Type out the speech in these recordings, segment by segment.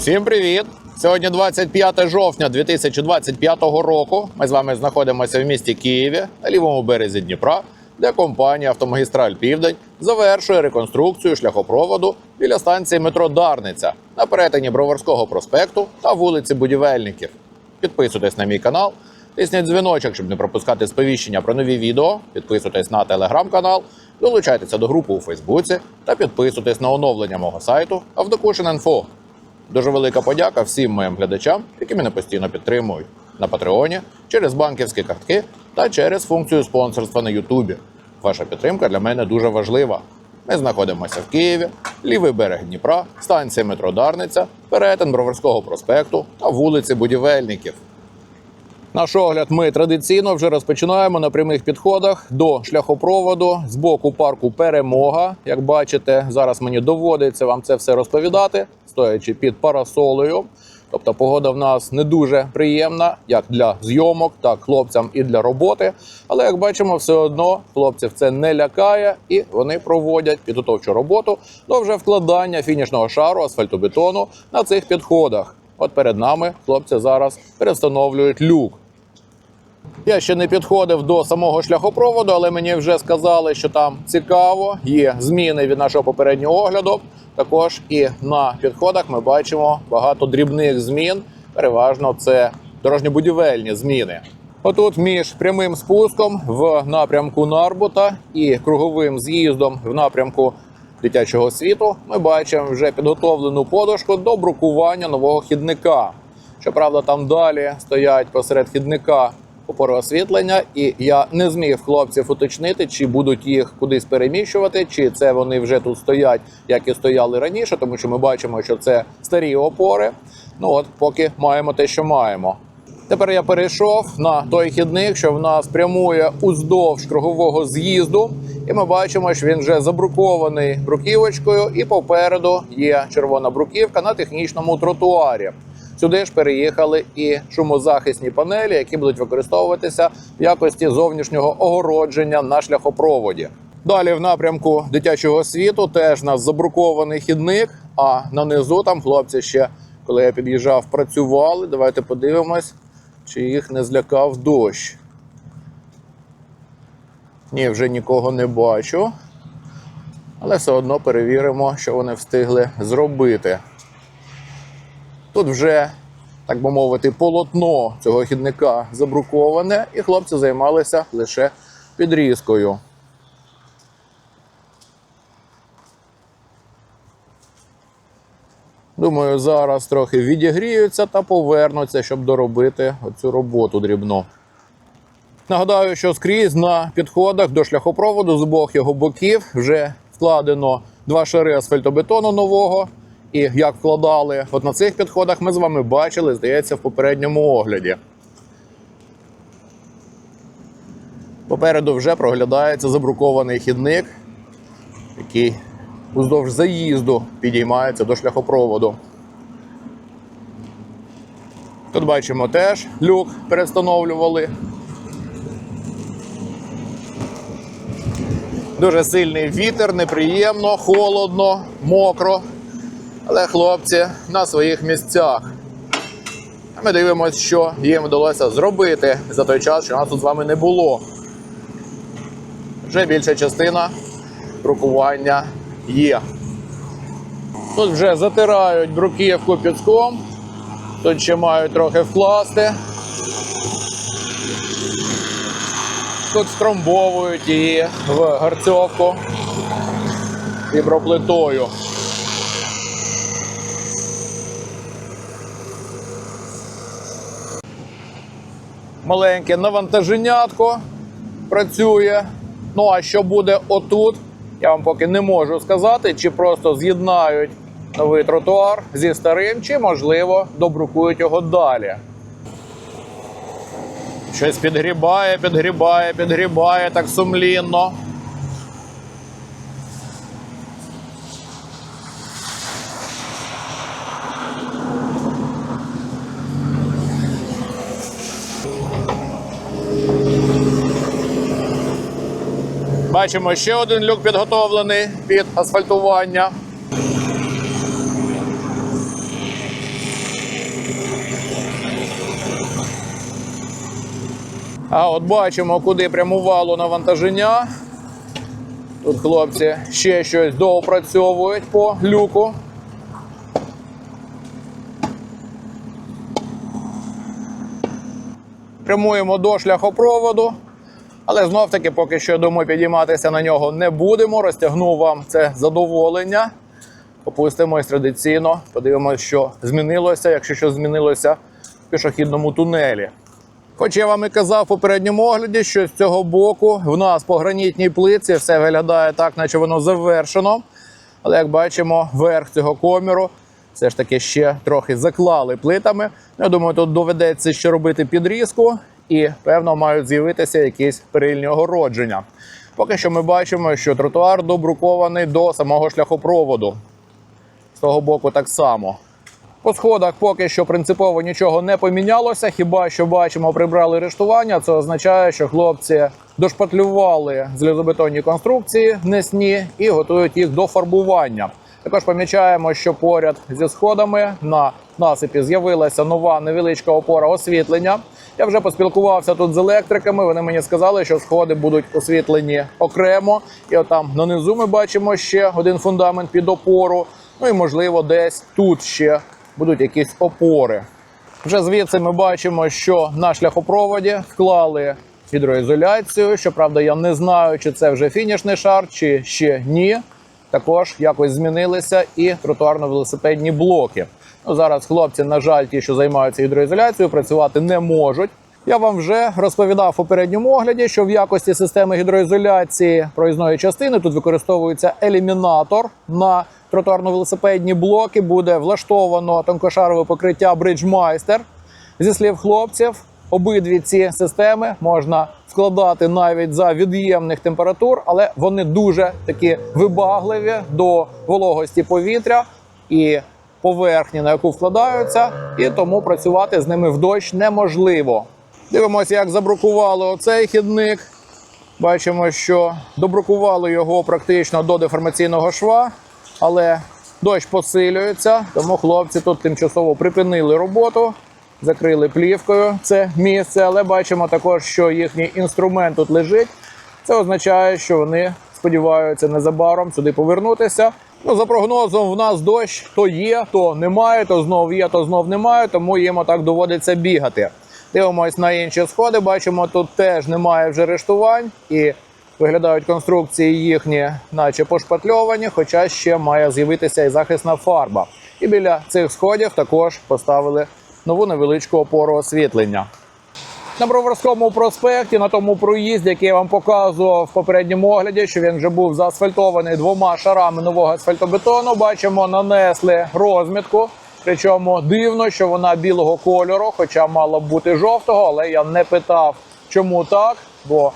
Усім привіт! Сьогодні 25 жовтня 2025 року. Ми з вами знаходимося в місті Києві на лівому березі Дніпра, де компанія Автомагістраль Південь завершує реконструкцію шляхопроводу біля станції метро Дарниця на перетині Броварського проспекту та вулиці Будівельників. Підписуйтесь на мій канал, тисніть дзвіночок, щоб не пропускати сповіщення про нові відео. Підписуйтесь на телеграм-канал, долучайтеся до групи у Фейсбуці та підписуйтесь на оновлення мого сайту Автокушин.Інфо. Дуже велика подяка всім моїм глядачам, які мене постійно підтримують на Патреоні, через банківські картки та через функцію спонсорства на Ютубі. Ваша підтримка для мене дуже важлива. Ми знаходимося в Києві, лівий берег Дніпра, станція метро Дарниця, перетин Броварського проспекту та вулиці Будівельників. Наш огляд ми традиційно вже розпочинаємо на прямих підходах до шляхопроводу з боку парку Перемога. Як бачите, зараз мені доводиться вам це все розповідати, стоячи під парасолею. Тобто погода в нас не дуже приємна, як для зйомок, так хлопцям і для роботи. Але як бачимо, все одно хлопців це не лякає, і вони проводять підготовчу роботу до вже вкладання фінішного шару асфальтобетону на цих підходах. От перед нами хлопці зараз перестановлюють люк. Я ще не підходив до самого шляхопроводу, але мені вже сказали, що там цікаво. Є зміни від нашого попереднього огляду. Також і на підходах ми бачимо багато дрібних змін. Переважно це дорожньо-будівельні зміни. Отут між прямим спуском в напрямку Нарбута і круговим з'їздом в напрямку дитячого світу ми бачимо вже підготовлену подушку до брукування нового хідника. Щоправда, там далі стоять посеред хідника опори освітлення, і я не зміг хлопців уточнити, чи будуть їх кудись переміщувати, чи це вони вже тут стоять, як і стояли раніше, тому що ми бачимо, що це старі опори. Ну от, поки маємо те, що маємо. Тепер я перейшов на той хідник, що в нас прямує уздовж кругового з'їзду, і ми бачимо, що він вже забрукований бруківочкою, і попереду є червона бруківка на технічному тротуарі. Сюди ж переїхали і шумозахисні панелі, які будуть використовуватися в якості зовнішнього огородження на шляхопроводі. Далі в напрямку дитячого світу теж у нас забрукований хідник. А на низу там хлопці ще, коли я під'їжджав, працювали. Давайте подивимось, чи їх не злякав дощ. Ні, вже нікого не бачу. Але все одно перевіримо, що вони встигли зробити. Тут вже, так би мовити, полотно цього хідника забруковане, і хлопці займалися лише підрізкою. Думаю, зараз трохи відігріються та повернуться, щоб доробити оцю роботу дрібну. Нагадаю, що скрізь на підходах до шляхопроводу з обох його боків вже вкладено два шари асфальтобетону нового. І як вкладали от на цих підходах, ми з вами бачили, здається, в попередньому огляді. Попереду вже проглядається забрукований хідник, який уздовж заїзду підіймається до шляхопроводу. Тут бачимо теж люк перестановлювали. Дуже сильний вітер, неприємно, холодно, мокро. Але хлопці на своїх місцях. Ми дивимося, що їм вдалося зробити за той час, що нас тут з вами не було. Вже більша частина друкування є. Тут вже затирають бруківку піском. Тут ще мають трохи вкласти. Тут стромбовують її в гарцьовку віброплитою. Маленьке навантаженятко працює. Ну а що буде отут, я вам поки не можу сказати, чи просто з'єднають новий тротуар зі старим, чи, можливо, добрукують його далі. Щось підгрібає, підгрібає, підгрібає так сумлінно. Бачимо ще один люк підготовлений під асфальтування. А от бачимо, куди прямувало навантаження. Тут хлопці ще щось доопрацьовують по люку. Прямуємо до шляхопроводу. Але знов таки, поки що, я думаю, підійматися на нього не будемо. Розтягну вам це задоволення. Опустимось традиційно, подивимося, що змінилося, якщо щось змінилося в пішохідному тунелі. Хоч я вам і казав в попередньому огляді, що з цього боку в нас по гранітній плитці все виглядає так, наче воно завершено. Але як бачимо, верх цього коміру все ж таки ще трохи заклали плитами. Я думаю, тут доведеться ще робити підрізку, і певно мають з'явитися якісь перильні огородження. Поки що ми бачимо, що тротуар добрукований до самого шляхопроводу. З того боку так само. По сходах поки що принципово нічого не помінялося. Хіба що бачимо, прибрали рештування. Це означає, що хлопці дошпатлювали залізобетонні конструкції несні і готують їх до фарбування. Також помічаємо, що поряд зі сходами на насипі з'явилася нова невеличка опора освітлення. Я вже поспілкувався тут з електриками. Вони мені сказали, що сходи будуть освітлені окремо. І отам нанизу ми бачимо ще один фундамент під опору. Ну і можливо, десь тут ще будуть якісь опори. Вже звідси ми бачимо, що на шляхопроводі вклали гідроізоляцію. Щоправда, я не знаю, чи це вже фінішний шар, чи ще ні. Також якось змінилися і тротуарно-велосипедні блоки. Ну, зараз хлопці, на жаль, ті, що займаються гідроізоляцією, працювати не можуть. Я вам вже розповідав у попередньому огляді, що в якості системи гідроізоляції проїзної частини тут використовується елімінатор. На тротуарно-велосипедні блоки буде влаштовано тонкошарове покриття Bridgemeister. Зі слів хлопців, обидві ці системи можна складати навіть за від'ємних температур, але вони дуже такі вибагливі до вологості повітря і поверхні, на яку вкладаються, і тому працювати з ними в дощ неможливо. Дивимося, як забрукували оцей хідник. Бачимо, що добрукували його практично до деформаційного шва, але дощ посилюється, тому хлопці тут тимчасово припинили роботу, закрили плівкою це місце, але бачимо також, що їхній інструмент тут лежить. Це означає, що вони сподіваються незабаром сюди повернутися. Ну, за прогнозом, в нас дощ то є, то немає, то знов є, то знов немає, тому їм отак доводиться бігати. Дивимось на інші сходи. Бачимо, тут теж немає вже рештувань і виглядають конструкції їхні, наче пошпатльовані, хоча ще має з'явитися і захисна фарба. І біля цих сходів також поставили нову невеличку опору освітлення. На Броварському проспекті, на тому проїзді, який я вам показував в попередньому огляді, що він вже був заасфальтований двома шарами нового асфальтобетону. Бачимо, нанесли розмітку. Причому дивно, що вона білого кольору, хоча мала б бути жовтого, але я не питав, чому так, бо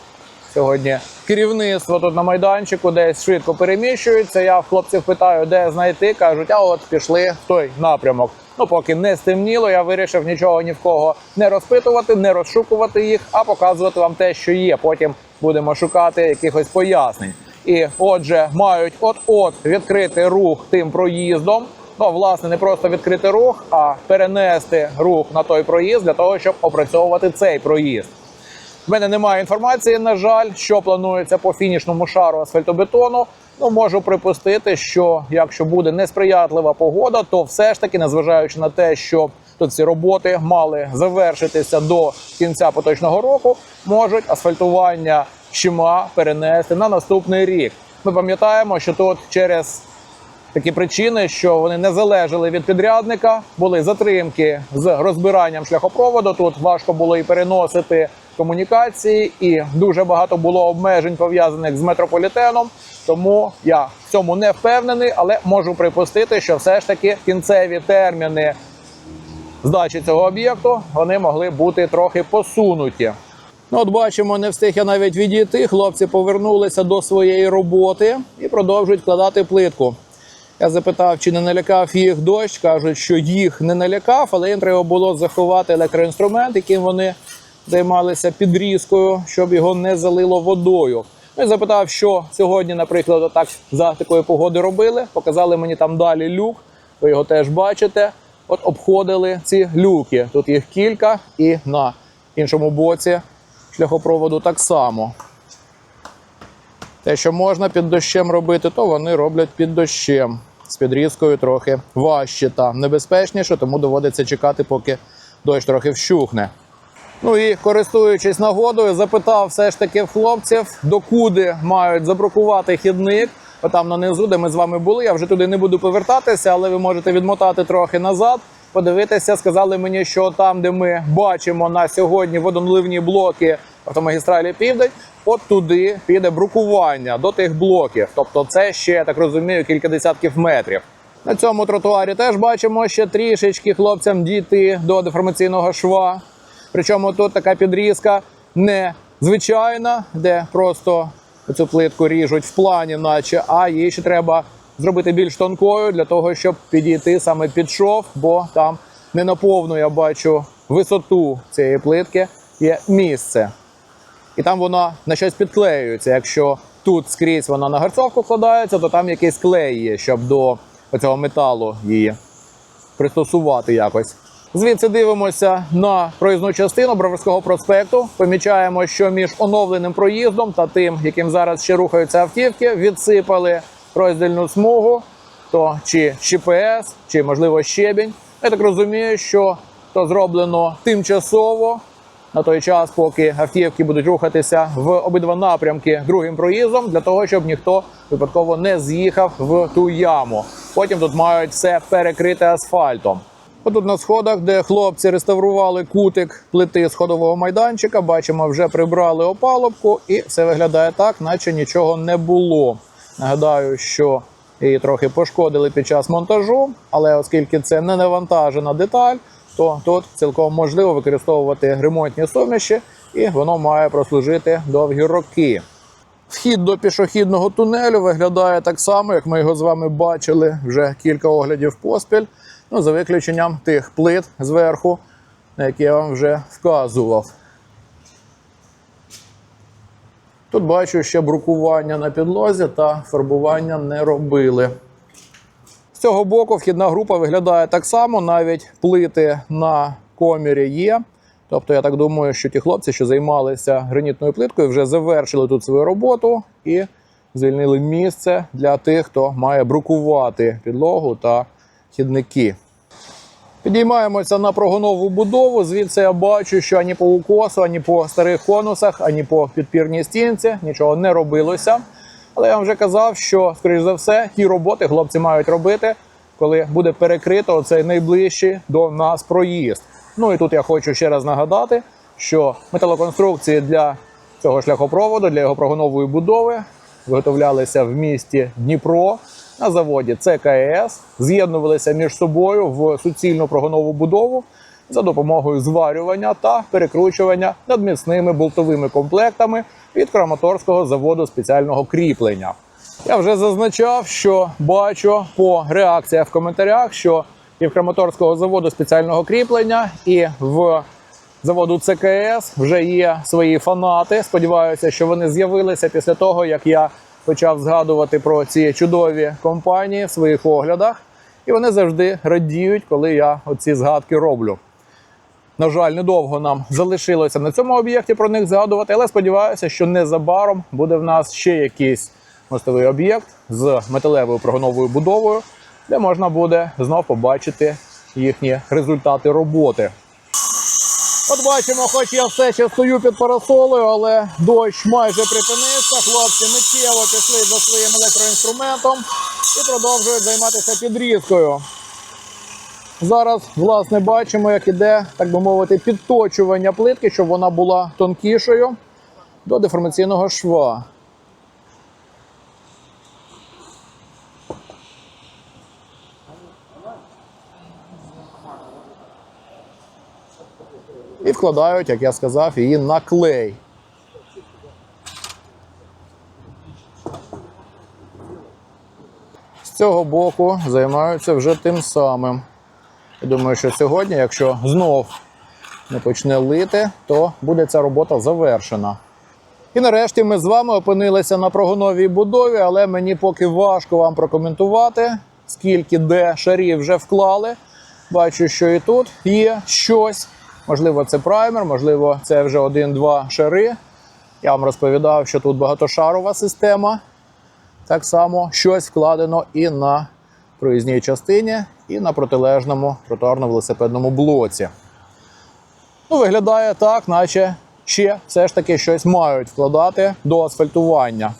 сьогодні керівництво тут на майданчику десь швидко переміщується. Я в хлопців питаю, де знайти. кажуть, а от пішли в той напрямок. Ну, поки не стемніло, я вирішив нічого ні в кого не розпитувати, не розшукувати їх, а показувати вам те, що є. Потім будемо шукати якихось пояснень. І отже, мають от-от відкрити рух тим проїздом. Ну, власне, не просто відкрити рух, а перенести рух на той проїзд для того, щоб опрацьовувати цей проїзд. В мене немає інформації, на жаль, що планується по фінішному шару асфальтобетону. Ну, можу припустити, що якщо буде несприятлива погода, то все ж таки, незважаючи на те, що тут ці роботи мали завершитися до кінця поточного року, можуть асфальтування щима перенести на наступний рік. Ми пам'ятаємо, що тут через такі причини, що вони не залежали від підрядника, були затримки з розбиранням шляхопроводу. Тут важко було і переносити комунікації, і дуже багато було обмежень пов'язаних з метрополітеном. Тому я в цьому не впевнений, але можу припустити, що все ж таки кінцеві терміни здачі цього об'єкту вони могли бути трохи посунуті. Ну, от бачимо, не встиг я навіть відійти. Хлопці повернулися до своєї роботи і продовжують вкладати плитку. Я запитав, чи не налякав їх дощ. Кажуть, що їх не налякав, але їм треба було заховати електроінструмент, яким вони займалися підрізкою, щоб його не залило водою. Ну і запитав, що сьогодні, наприклад, отак за такої погоди робили. Показали мені там далі люк. Ви його теж бачите. От обходили ці люки. Тут їх кілька, і на іншому боці шляхопроводу так само. Те, що можна під дощем робити, то вони роблять під дощем. З підрізкою трохи важче та небезпечніше, тому доводиться чекати, поки дощ трохи вщухне. Ну і користуючись нагодою, запитав все ж таки хлопців, докуди мають забрукувати хідник. Отам нанизу, де ми з вами були. Я вже туди не буду повертатися, але ви можете відмотати трохи назад, подивитися. Сказали мені, що там, де ми бачимо на сьогодні водоналивні блоки автомагістралі Південь, от туди піде брукування до тих блоків. Тобто, це ще я так розумію, кілька десятків метрів. На цьому тротуарі теж бачимо ще трішечки хлопцям дійти до деформаційного шва. Причому тут така підрізка не звичайна, де просто цю плитку ріжуть в плані, наче, а її ще треба зробити більш тонкою для того, щоб підійти саме під шов, бо там не на повну я бачу висоту цієї плитки є місце. І там вона на щось підклеюється. Якщо тут скрізь вона на гарцовку вкладається, то там якийсь клей є, щоб до цього металу її пристосувати якось. Звідси дивимося на проїзну частину Броварського проспекту. Помічаємо, що між оновленим проїздом та тим, яким зараз ще рухаються автівки, відсипали роздільну смугу, то чи ЧПС, чи можливо щебінь. Я так розумію, що то зроблено тимчасово на той час, поки автівки будуть рухатися в обидва напрямки другим проїздом, для того, щоб ніхто випадково не з'їхав в ту яму. Потім тут мають все перекрити асфальтом. Отут на сходах, де хлопці реставрували кутик плити сходового майданчика, бачимо, вже прибрали опалубку, і все виглядає так, наче нічого не було. Нагадаю, що її трохи пошкодили під час монтажу, але оскільки це не навантажена деталь, то тут цілком можливо використовувати ремонтні суміші, і воно має прослужити довгі роки. Вхід до пішохідного тунелю виглядає так само, як ми його з вами бачили вже кілька оглядів поспіль. Ну, за виключенням тих плит зверху, на які я вам вже вказував. Тут бачу ще брукування на підлозі та фарбування не робили. З цього боку вхідна група виглядає так само, навіть плити на комірі є. Тобто, я так думаю, що ті хлопці, що займалися гранітною плиткою, вже завершили тут свою роботу і звільнили місце для тих, хто має брукувати підлогу та хідники. Підіймаємося на прогонову будову. Звідси я бачу, що ані по укосу, ані по старих конусах, ані по підпірній стінці нічого не робилося. Але я вам вже казав, що, скоріш за все, ті роботи хлопці мають робити, коли буде перекрито цей найближчий до нас проїзд. Ну і тут я хочу ще раз нагадати, що металоконструкції для цього шляхопроводу, для його прогонової будови виготовлялися в місті Дніпро на заводі ЦКС, з'єднувалися між собою в суцільну прогонову будову за допомогою зварювання та перекручування надміцними болтовими комплектами від Краматорського заводу спеціального кріплення. Я вже зазначав, що бачу по реакціях в коментарях, що і в Краматорського заводу спеціального кріплення, і в заводу ЦКС вже є свої фанати. Сподіваюся, що вони з'явилися після того, як я почав згадувати про ці чудові компанії в своїх оглядах. І вони завжди радіють, коли я оці згадки роблю. На жаль, недовго нам залишилося на цьому об'єкті про них згадувати, але сподіваюся, що незабаром буде в нас ще якийсь мостовий об'єкт з металевою прогоновою будовою, де можна буде знов побачити їхні результати роботи. От бачимо, хоч я все ще стою під парасолою, але дощ майже припинився. Хлопці миттєво пішли за своїм електроінструментом і продовжують займатися підрізкою. Зараз, власне, бачимо, як іде, так би мовити, підточування плитки, щоб вона була тонкішою до деформаційного шва. І вкладають, як я сказав, її на клей. Цього боку займаються вже тим самим. Я думаю, що сьогодні, якщо знов не почне лити, то буде ця робота завершена. І нарешті ми з вами опинилися на прогоновій будові, але мені поки важко вам прокоментувати, скільки де шарів вже вклали. Бачу, що і тут є щось. Можливо, це праймер, можливо, це вже один-два шари. Я вам розповідав, що тут багатошарова система. Так само щось вкладено і на проїзній частині, і на протилежному тротуарно-велосипедному блоці. Ну, виглядає так, наче ще все ж таки щось мають вкладати до асфальтування.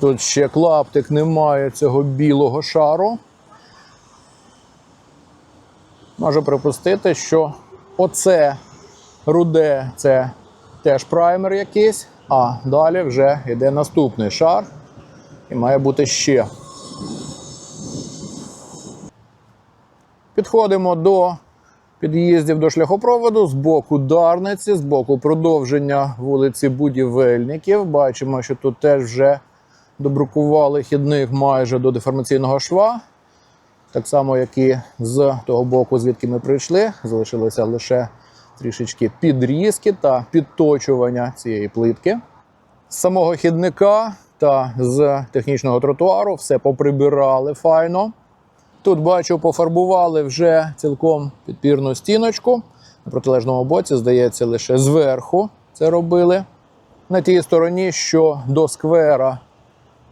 Тут ще клаптик немає цього білого шару. Можу припустити, що оце руде це теж праймер якийсь, а далі вже йде наступний шар. І має бути ще. Підходимо до під'їздів до шляхопроводу з боку Дарниці, з боку продовження вулиці Будівельників. Бачимо, що тут теж вже добрукували хідник майже до деформаційного шва. Так само, як і з того боку, звідки ми прийшли, залишилося лише трішечки підрізки та підточування цієї плитки. З самого хідника та з технічного тротуару все поприбирали файно. Тут бачу, пофарбували вже цілком підпірну стіночку. На протилежному боці, здається, лише зверху це робили. На тій стороні, що до сквера,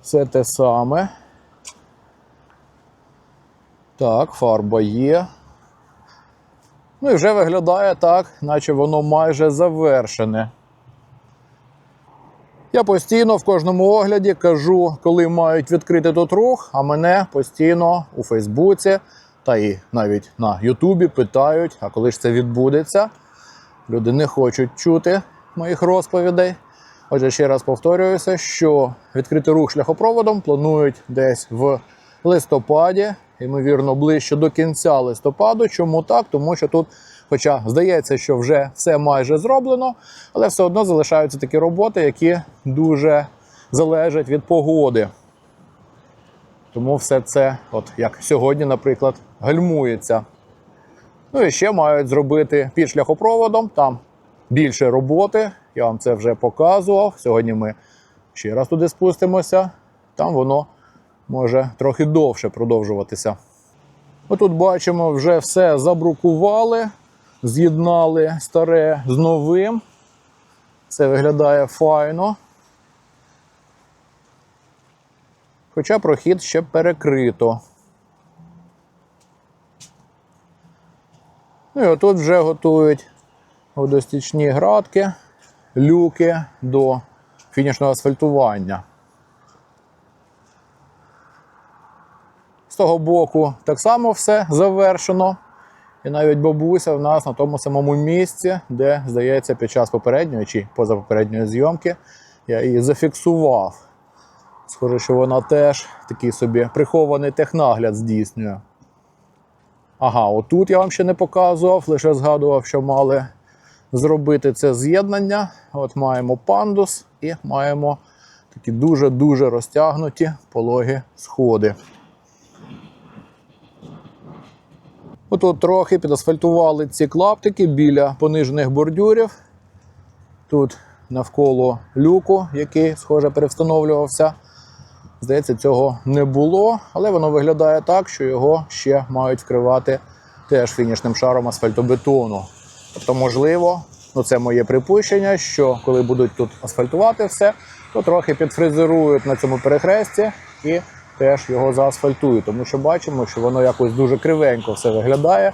все те саме. Так, фарба є. Ну і вже виглядає так, наче воно майже завершене. Я постійно в кожному огляді кажу, коли мають відкрити тут рух, а мене постійно у Фейсбуці та і навіть на Ютубі питають, а коли ж це відбудеться. Люди не хочуть чути моїх розповідей. Отже, ще раз повторююся, що відкрити рух шляхопроводом планують десь в листопаді, ймовірно, ближче до кінця листопаду. Чому так? Тому що тут, хоча здається, що вже все майже зроблено, але все одно залишаються такі роботи, які дуже залежать від погоди. Тому все це, от як сьогодні, наприклад, гальмується. Ну і ще мають зробити під шляхопроводом. Там більше роботи. Я вам це вже показував. Сьогодні ми ще раз туди спустимося. Там воно може трохи довше продовжуватися. Отут бачимо, вже все забрукували, з'єднали старе з новим. Це виглядає файно. Хоча прохід ще перекрито. Ну і отут вже готують водостічні градки, люки до фінішного асфальтування. З того боку так само все завершено. І навіть бабуся в нас на тому самому місці, де, здається, під час попередньої чи позапопередньої зйомки я її зафіксував. Схоже, що вона теж такий собі прихований технагляд здійснює. Ага, отут я вам ще не показував, лише згадував, що мали зробити це з'єднання. От маємо пандус і маємо такі дуже-дуже розтягнуті пологі сходи. Отут трохи підасфальтували ці клаптики біля понижених бордюрів. Тут навколо люку, який, схоже, перевстановлювався. Здається, цього не було, але воно виглядає так, що його ще мають вкривати теж фінішним шаром асфальтобетону. Тобто, можливо, ну це моє припущення, що коли будуть тут асфальтувати все, то трохи підфрезерують на цьому перехресті і теж його заасфальтують. Тому що бачимо, що воно якось дуже кривенько все виглядає.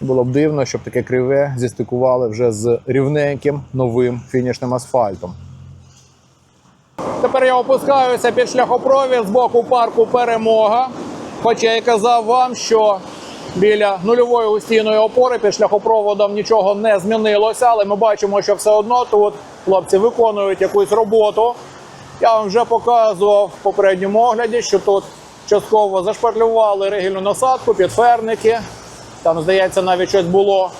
Було б дивно, щоб таке криве зістикували вже з рівненьким новим фінішним асфальтом. Тепер я опускаюся під шляхопровід з боку парку Перемога. Хоча я казав вам, що біля нульової густійної опори під шляхопроводом нічого не змінилося, але ми бачимо, що все одно тут хлопці виконують якусь роботу. Я вам вже показував в попередньому огляді, що тут частково зашпаклювали ригільну насадку, підферники. Там, здається, навіть щось було,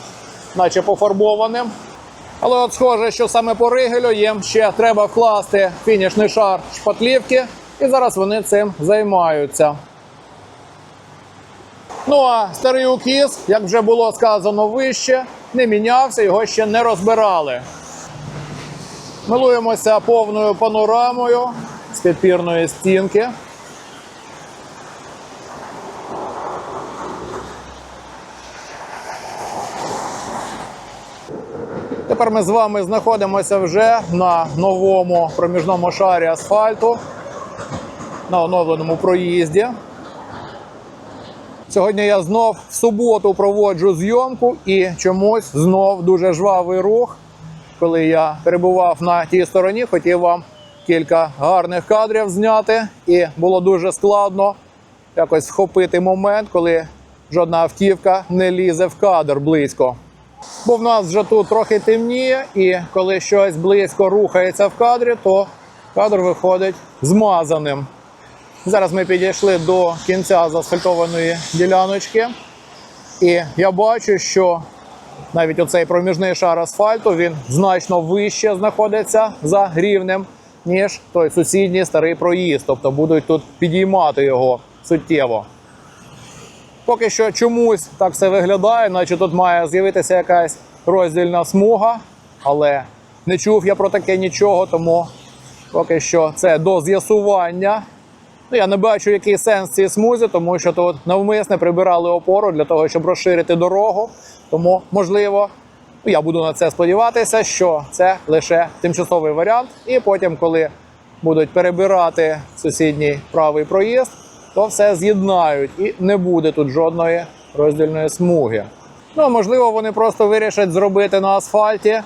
наче пофарбованим. Але от схоже, що саме по ригелю їм ще треба вкласти фінішний шар шпатлівки, і зараз вони цим займаються. Ну а старий укіс, як вже було сказано вище, не мінявся, його ще не розбирали. Милуємося повною панорамою з підпірної стінки. Тепер ми з вами знаходимося вже на новому проміжному шарі асфальту, на оновленому проїзді. Сьогодні я знов в суботу проводжу зйомку і чомусь знов дуже жвавий рух. Коли я перебував на тій стороні, хотів вам кілька гарних кадрів зняти, і було дуже складно якось вхопити момент, коли жодна автівка не лізе в кадр близько. Бо в нас вже тут трохи темніє, і коли щось близько рухається в кадрі, то кадр виходить змазаним. Зараз ми підійшли до кінця заасфальтованої діляночки, і я бачу, що навіть оцей проміжний шар асфальту він значно вище знаходиться за рівнем, ніж той сусідній старий проїзд. Тобто будуть тут підіймати його суттєво. Поки що чомусь так все виглядає, наче тут має з'явитися якась роздільна смуга, але не чув я про таке нічого, тому поки що це до з'ясування. Ну, я не бачу, який сенс цій смузі, тому що тут навмисне прибирали опору для того, щоб розширити дорогу. Тому, можливо, я буду на це сподіватися, що це лише тимчасовий варіант. І потім, коли будуть перебирати сусідній правий проїзд, то все з'єднають і не буде тут жодної роздільної смуги. Ну, можливо, вони просто вирішать зробити на асфальті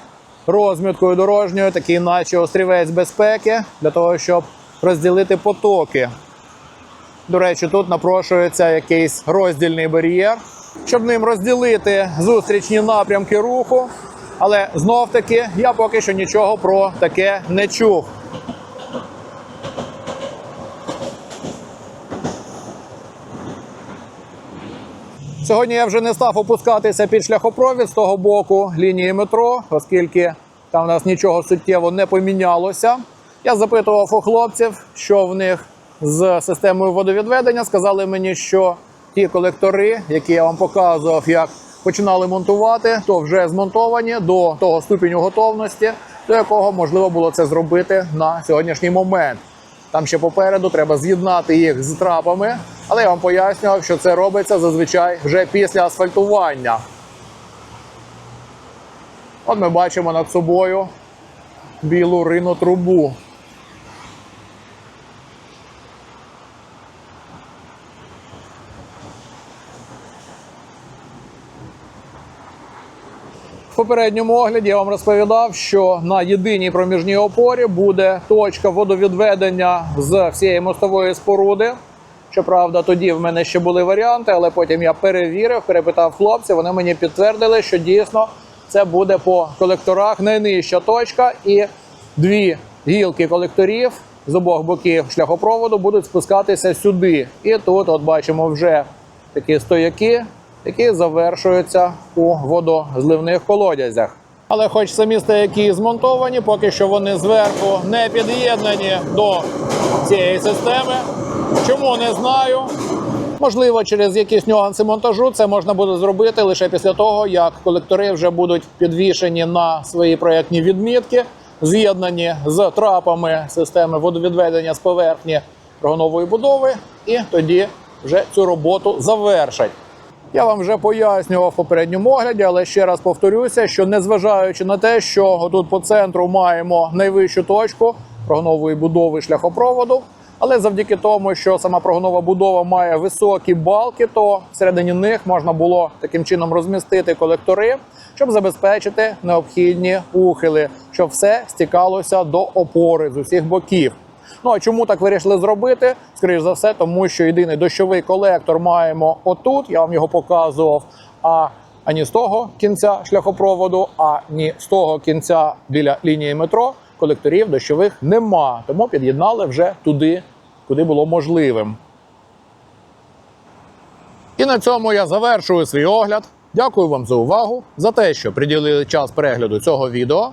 розміткою дорожньою, такий, наче острівець безпеки, для того, щоб розділити потоки. До речі, тут напрошується якийсь роздільний бар'єр, щоб ним розділити зустрічні напрямки руху. Але знов таки я поки що нічого про таке не чув. Сьогодні я вже не став опускатися під шляхопровід з того боку лінії метро, оскільки там у нас нічого суттєво не помінялося. Я запитував у хлопців, що в них з системою водовідведення. Сказали мені, що ті колектори, які я вам показував, як починали монтувати, то вже змонтовані до того ступеню готовності, до якого можливо було це зробити на сьогоднішній момент. Там ще попереду треба з'єднати їх з трапами, але я вам пояснював, що це робиться зазвичай вже після асфальтування. От ми бачимо над собою білу рину трубу. Попередньому огляді я вам розповідав, що на єдиній проміжній опорі буде точка водовідведення з всієї мостової споруди. Щоправда, тоді в мене ще були варіанти, але потім я перевірив, перепитав хлопців. Вони мені підтвердили, що дійсно це буде по колекторах найнижча точка, і дві гілки колекторів з обох боків шляхопроводу будуть спускатися сюди. І тут, от бачимо, вже такі стояки, які завершуються у водозливних колодязях. Але, хоч самі стояки змонтовані, поки що вони зверху не під'єднані до цієї системи. Чому не знаю. Можливо, через якісь нюанси монтажу це можна буде зробити лише після того, як колектори вже будуть підвішені на свої проєктні відмітки, з'єднані з трапами системи водовідведення з поверхні прогонової будови, і тоді вже цю роботу завершать. Я вам вже пояснював в попередньому огляді, але ще раз повторюся, що незважаючи на те, що тут по центру маємо найвищу точку прогонової будови шляхопроводу, але завдяки тому, що сама прогонова будова має високі балки, то всередині них можна було таким чином розмістити колектори, щоб забезпечити необхідні ухили, щоб все стікалося до опори з усіх боків. Ну а чому так вирішили зробити? Скоріше за все, тому що єдиний дощовий колектор маємо отут. Я вам його показував. А ані з того кінця шляхопроводу, ані з того кінця біля лінії метро колекторів дощових нема. Тому під'єднали вже туди, куди було можливим. І на цьому я завершую свій огляд. Дякую вам за увагу, за те, що приділили час перегляду цього відео.